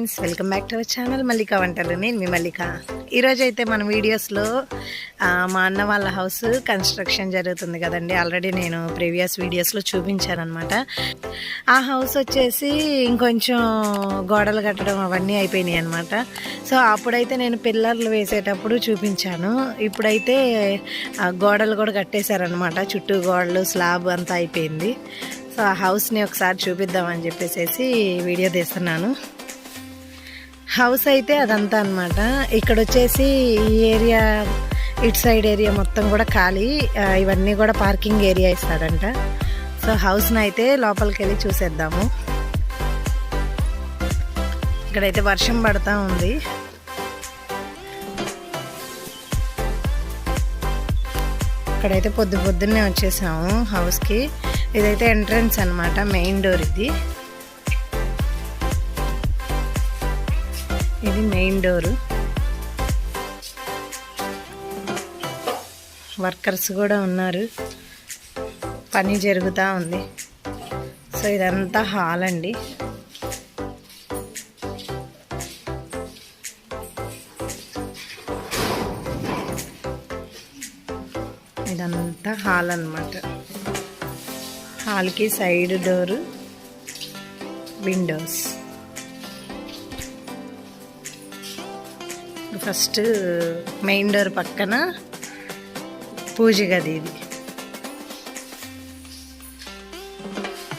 Friends welcome back to our channel Mallika వంటలు. నేను మీ మల్లిక. ఈరోజు అయితే మన వీడియోస్లో మా అన్న వాళ్ళ హౌస్ కన్స్ట్రక్షన్ జరుగుతుంది కదండి. ఆల్రెడీ నేను ప్రీవియస్ వీడియోస్లో చూపించాను అనమాట ఆ హౌస్ వచ్చేసి ఇంకొంచెం గోడలు కట్టడం అవన్నీ అయిపోయినాయి అనమాట సో అప్పుడైతే నేను పిల్లర్లు వేసేటప్పుడు చూపించాను. ఇప్పుడైతే గోడలు కూడా కట్టేశారనమాట చుట్టూ గోడలు స్లాబ్ అంతా అయిపోయింది. సో ఆ హౌస్ని ఒకసారి చూపిద్దామని చెప్పేసి వీడియో తీస్తున్నాను. హౌస్ అయితే అదంతా అనమాట ఇక్కడ వచ్చేసి ఈ ఏరియా ఇటు సైడ్ ఏరియా మొత్తం కూడా ఖాళీ. ఇవన్నీ కూడా పార్కింగ్ ఏరియా ఇస్తాడంట. సో హౌస్ని అయితే లోపలికి వెళ్ళి చూసేద్దాము. ఇక్కడైతే వర్షం పడతా ఉంది. ఇక్కడైతే పొద్దు పొద్దున్నే వచ్చేసాము హౌస్కి. ఇదైతే ఎంట్రన్స్ అనమాట మెయిన్ డోర్ ఇది. ఇది మెయిన్ డోరు. వర్కర్స్ కూడా ఉన్నారు. పని జరుగుతూ ఉంది. సో ఇదంతా హాల్ అండి. ఇదంతా హాల్ అన్నమాట. హాల్కి side door windows. First main door పక్కన పూజ గది ఇది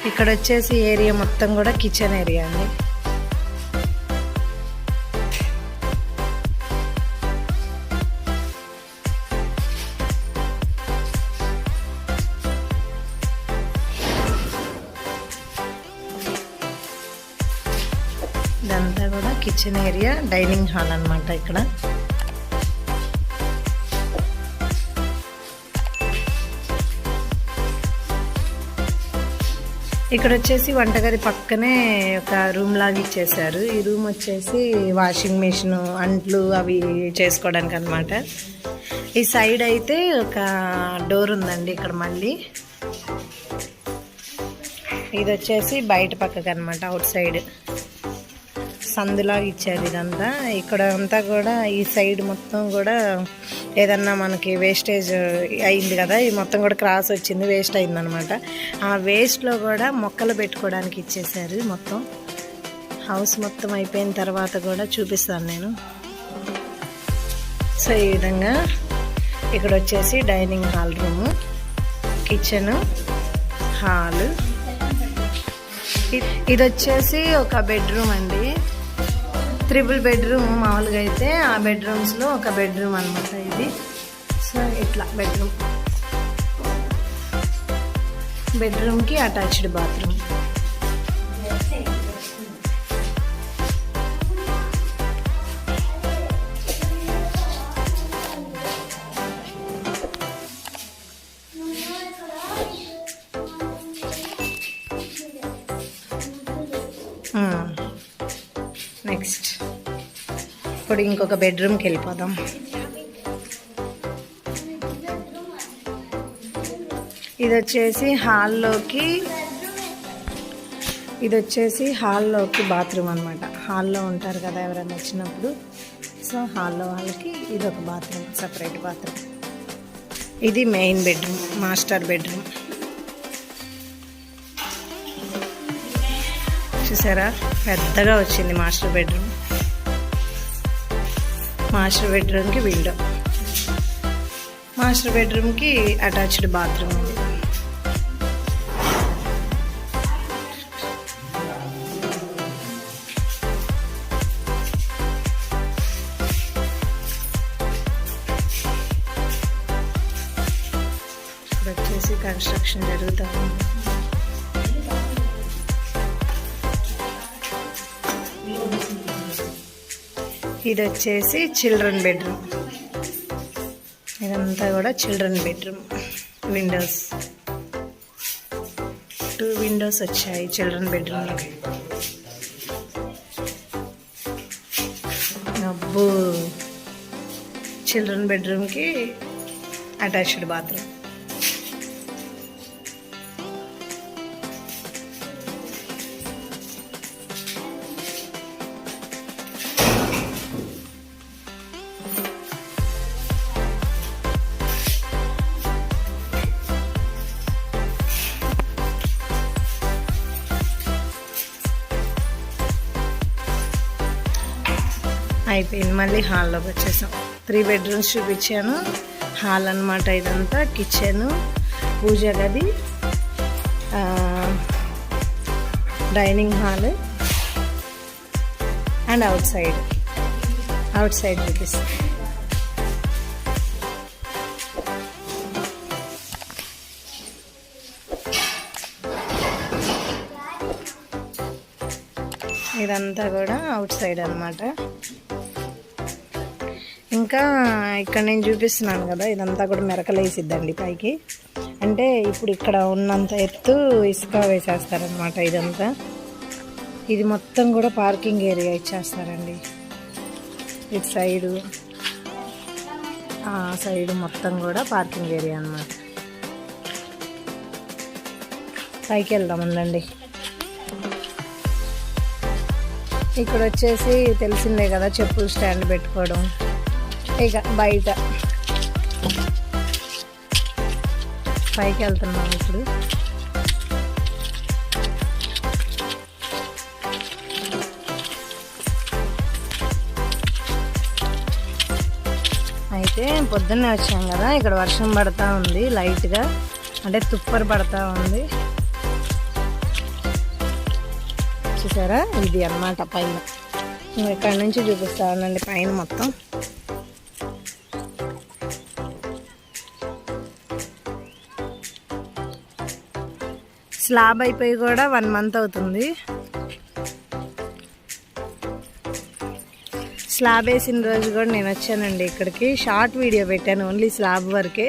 ఇక్కడ వచ్చేసి ఏరియా మొత్తం కూడా కిచెన్ ఏరియా అండి. ఇదంతా కూడా కిచెన్ ఏరియా డైనింగ్ హాల్ అన్నమాట ఇక్కడ. ఇక్కడ వచ్చేసి వంటగది పక్కనే ఒక రూమ్ లాగా ఇచ్చేసారు ఈ రూమ్ వచ్చేసి వాషింగ్ మిషన్ అంట్లు అవి చేసుకోవడానికి అనమాట ఈ సైడ్ అయితే ఒక డోర్ ఉందండి ఇక్కడ మళ్ళీ. ఇది వచ్చేసి బయట పక్కకు అనమాట అవుట్ సైడ్ సందులాగా ఇచ్చారు ఇదంతా. ఇక్కడ అంతా కూడా ఈ సైడ్ మొత్తం కూడా ఏదన్నా మనకి వేస్టేజ్ అయింది కదా ఇది మొత్తం కూడా క్రాస్ వచ్చింది వేస్ట్ అయిందనమాట. ఆ వేస్ట్లో కూడా మొక్కలు పెట్టుకోవడానికి ఇచ్చేసారు మొత్తం. హౌస్ మొత్తం అయిపోయిన తర్వాత కూడా చూపిస్తాను నేను. సో ఈ విధంగా ఇక్కడ వచ్చేసి dining hall room kitchen hall ఇది వచ్చేసి ఒక బెడ్రూమ్ అండి. త్రిబుల్ బెడ్రూమ్ మామూలుగా అయితే ఆ బెడ్రూమ్స్లో ఒక బెడ్రూమ్ అనమాట ఇది. సో ఇట్లా బెడ్రూమ్. బెడ్రూమ్కి అటాచ్డ్ బాత్రూమ్. ఇప్పుడు ఇంకొక బెడ్రూమ్కి వెళ్ళిపోదాం. ఇది వచ్చేసి హాల్లోకి ఇది వచ్చేసి హాల్లోకి బాత్రూమ్ అనమాట హాల్లో ఉంటారు కదా ఎవరైనా వచ్చినప్పుడు. సో హాల్లో వాళ్ళకి ఇది ఒక బాత్రూమ్ సపరేట్ బాత్రూమ్ ఇది మెయిన్ బెడ్రూమ్ మాస్టర్ బెడ్రూమ్ చూసారా? పెద్దగా వచ్చింది మాస్టర్ బెడ్రూమ్ మాస్టర్ బెడ్రూమ్కి విండో. మాస్టర్ బెడ్రూమ్కి అటాచ్డ్ బాత్రూమ్ ఉంది. వచ్చేసి కన్స్ట్రక్షన్ జరుగుతూ ఉంది. ఇది వచ్చేసి చిల్డ్రన్ బెడ్రూమ్. ఇదంతా కూడా children bedroom windows. Two windows వచ్చాయి చిల్డ్రన్ బెడ్రూమ్లో అబ్బో! చిల్డ్రన్ బెడ్రూమ్కి అటాచ్డ్ బాత్రూమ్. అయిపోయింది. మళ్ళీ హాల్లోకి వచ్చేసాం. త్రీ బెడ్రూమ్స్ చూపించాను. హాల్ అన్నమాట ఇదంతా కిచెన్ పూజ గది dining hall and outside. Outside చూపిస్తాం. ఇదంతా కూడా అవుట్ సైడ్ అనమాట ఇంకా ఇక్కడ నేను చూపిస్తున్నాను కదా ఇదంతా కూడా మెరకలేసిద్దండి పైకి. అంటే ఇప్పుడు ఇక్కడ ఉన్నంత ఎత్తు ఇసుక వేసేస్తారనమాట ఇదంతా. ఇది మొత్తం కూడా పార్కింగ్ ఏరియా ఇచ్చేస్తారండి. ఇటు సైడు ఆ సైడ్ మొత్తం కూడా పార్కింగ్ ఏరియా అన్నమాట. పైకి వెళ్దాం ఉందండి ఇక్కడ వచ్చేసి తెలిసిందే కదా చెప్పులు స్టాండ్ పెట్టుకోవడం. ఇక బయట. పైకి వెళ్తున్నాం ఇప్పుడు. అయితే పొద్దున్నే వచ్చాం కదా ఇక్కడ వర్షం పడతా ఉంది లైట్గా. అంటే తుప్పరు పడతా ఉంది. చూసారా? ఇది అన్నమాట పైన. ఇక్కడ నుంచి చూపిస్తా ఉండండి పైన మొత్తం. స్లాబ్ అయిపోయి కూడా వన్ మంత్ అవుతుంది. స్లాబ్ వేసిన రోజు కూడా నేను వచ్చానండి ఇక్కడికి. షార్ట్ వీడియో పెట్టాను ఓన్లీ స్లాబ్ వరకే.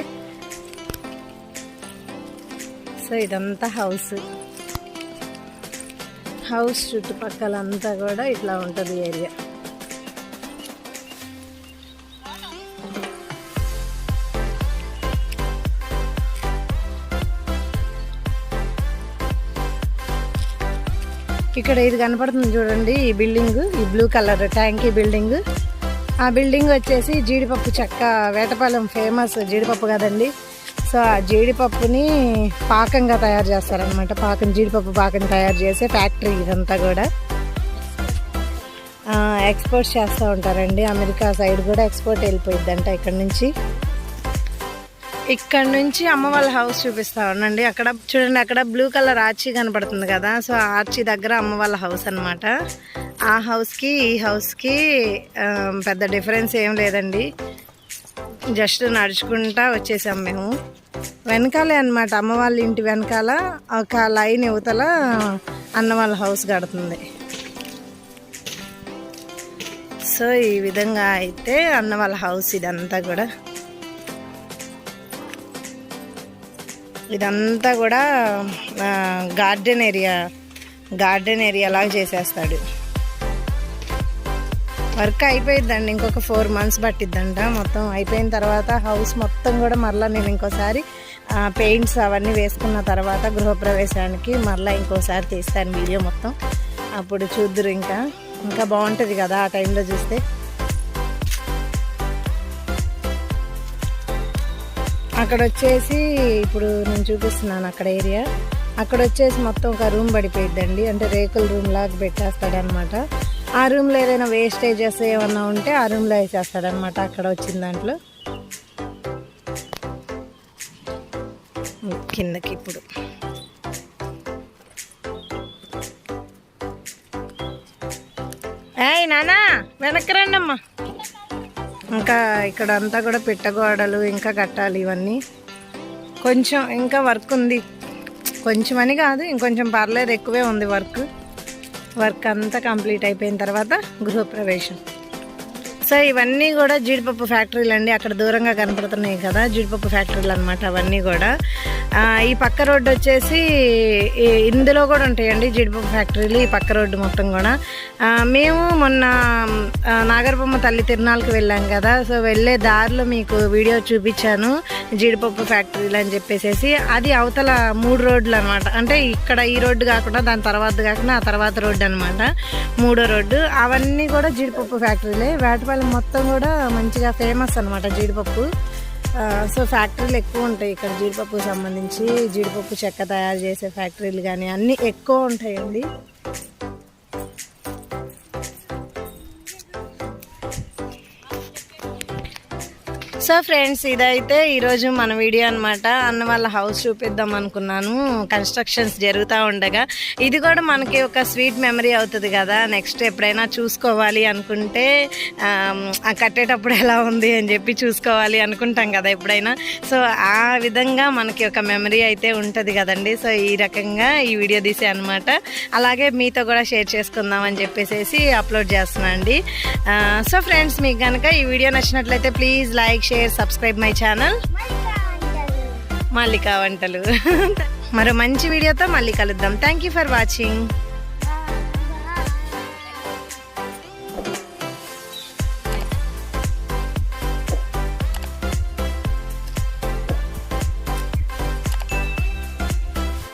సో ఇదంతా హౌస్. హౌస్ చుట్టుపక్కల అంతా కూడా ఇట్లా ఉంటుంది ఏరియా ఇక్కడ ఇది కనపడుతుంది చూడండి ఈ బిల్డింగ్ ఈ బ్లూ కలర్ ట్యాంకీ బిల్డింగ్. ఆ బిల్డింగ్ వచ్చేసి జీడిపప్పు చెక్క వేటపాలెం ఫేమస్ జీడిపప్పు కదండి. సో ఆ జీడిపప్పుని పాకంగా తయారు చేస్తారనమాట పాకం జీడిపప్పు పాకం తయారు చేసే ఫ్యాక్టరీ ఇదంతా కూడా. ఎక్స్పోర్ట్ చేస్తూ ఉంటారండి. అమెరికా సైడ్ కూడా ఎక్స్పోర్ట్ వెళ్ళిపోయిద్దంట ఇక్కడ నుంచి. ఇక్కడ నుంచి అమ్మ వాళ్ళ హౌస్ చూపిస్తా ఉండండి. అక్కడ చూడండి అక్కడ బ్లూ కలర్ ఆర్చి కనపడుతుంది కదా. సో ఆర్చీ ఆర్చి దగ్గర అమ్మ వాళ్ళ హౌస్ అనమాట ఆ హౌస్కి ఈ హౌస్కి పెద్ద డిఫరెన్స్ ఏం లేదండి. జస్ట్ నడుచుకుంటా వచ్చేసాం మేము. వెనకాలే అనమాట అమ్మ వాళ్ళ ఇంటి వెనకాల ఒక లైన్ యువతల అన్న వాళ్ళ హౌస్ కడుతుంది. సో ఈ విధంగా అయితే అన్న వాళ్ళ హౌస్ ఇదంతా కూడా. ఇదంతా కూడా గార్డెన్ ఏరియా గార్డెన్ ఏరియా లాగా చేసేస్తాడు. వర్క్ అయిపోయిద్దండి ఇంకొక ఫోర్ మంత్స్ పట్టిద్దంట. మొత్తం అయిపోయిన తర్వాత హౌస్ మొత్తం కూడా మరలా నేను ఇంకోసారి పెయింట్స్ అవన్నీ వేసుకున్న తర్వాత గృహప్రవేశానికి మరలా ఇంకోసారి తీస్తాను వీడియో మొత్తం. అప్పుడు చూద్దురు ఇంకా. ఇంకా బాగుంటుంది కదా ఆ టైంలో చూస్తే. అక్కడ వచ్చేసి ఇప్పుడు నేను చూపిస్తున్నాను అక్కడ ఏరియా. అక్కడ వచ్చేసి మొత్తం ఒక రూమ్ పడిపోయిద్దండి. అంటే రేకుల రూమ్ లాగా పెట్టేస్తాడనమాట. ఆ రూమ్లో ఏదైనా వేస్టేజెస్ ఏమన్నా ఉంటే ఆ రూమ్లో వేసేస్తాడనమాట అక్కడ వచ్చిన దాంట్లో. కిందకి ఇప్పుడు. ఏయ్ నానా వెనక్కి రండి అమ్మా ఇంకా ఇక్కడ అంతా కూడా పిట్టగోడలు ఇంకా కట్టాలి ఇవన్నీ. కొంచెం ఇంకా వర్క్ ఉంది. కొంచెం అని కాదు ఇంకొంచెం పర్లేదు ఎక్కువే ఉంది వర్క్. వర్క్ అంతా కంప్లీట్ అయిపోయిన తర్వాత గృహప్రవేశం. సో ఇవన్నీ కూడా జీడిపప్పు ఫ్యాక్టరీలు అండి అక్కడ దూరంగా కనపడుతున్నాయి కదా జీడిపప్పు ఫ్యాక్టరీలు అనమాట అవన్నీ కూడా. ఈ పక్క రోడ్డు వచ్చేసి ఇందులో కూడా ఉంటాయండి జీడిపప్పు ఫ్యాక్టరీలు ఈ పక్క రోడ్డు మొత్తం కూడా. మేము మొన్న నాగరబొమ్మ తల్లి తిరునాళ్ళకి వెళ్ళాం కదా సో వెళ్ళే దారిలో మీకు వీడియో చూపించాను జీడిపప్పు ఫ్యాక్టరీలు అని చెప్పేసి అది అవతల మూడు రోడ్లు అనమాట అంటే ఇక్కడ ఈ రోడ్డు కాకుండా దాని తర్వాత కాకుండా ఆ తర్వాత రోడ్డు అనమాట మూడో రోడ్డు. అవన్నీ కూడా జీడిపప్పు ఫ్యాక్టరీలే. వేటపాలెం మొత్తం కూడా మంచిగా ఫేమస్ అనమాట జీడిపప్పు. సో ఫ్యాక్టరీలు ఎక్కువ ఉంటాయి. ఇక్కడ జీడిపప్పుకు సంబంధించి జీడిపప్పు చెక్క తయారు చేసే ఫ్యాక్టరీలు కానీ అన్నీ ఎక్కువ ఉంటాయండి. సో ఫ్రెండ్స్ ఇదైతే ఈరోజు మన వీడియో అన్నమాట. అన్న వాళ్ళ హౌస్ చూపిద్దాం అనుకున్నాను. కన్స్ట్రక్షన్స్ జరుగుతూ ఉండగా. ఇది కూడా మనకి ఒక స్వీట్ మెమరీ అవుతుంది కదా. నెక్స్ట్ ఎప్పుడైనా చూసుకోవాలి అనుకుంటే ఆ కట్టేటప్పుడు ఎలా ఉంది అని చెప్పి చూసుకోవాలి అనుకుంటాం కదా ఎప్పుడైనా. సో ఆ విధంగా మనకి ఒక మెమరీ అయితే ఉంటుంది కదండి. సో ఈ రకంగా ఈ వీడియో తీసే అనమాట అలాగే మీతో కూడా షేర్ చేసుకుందాం అని చెప్పేసి అప్లోడ్ చేస్తున్నాను అండి. సో ఫ్రెండ్స్ మీకు కనుక ఈ వీడియో నచ్చినట్లయితే please like share subscribe my channel Mallika వంటలు. మరో మంచి వీడియోతో మళ్ళీ కలుద్దాం. Thank you for watching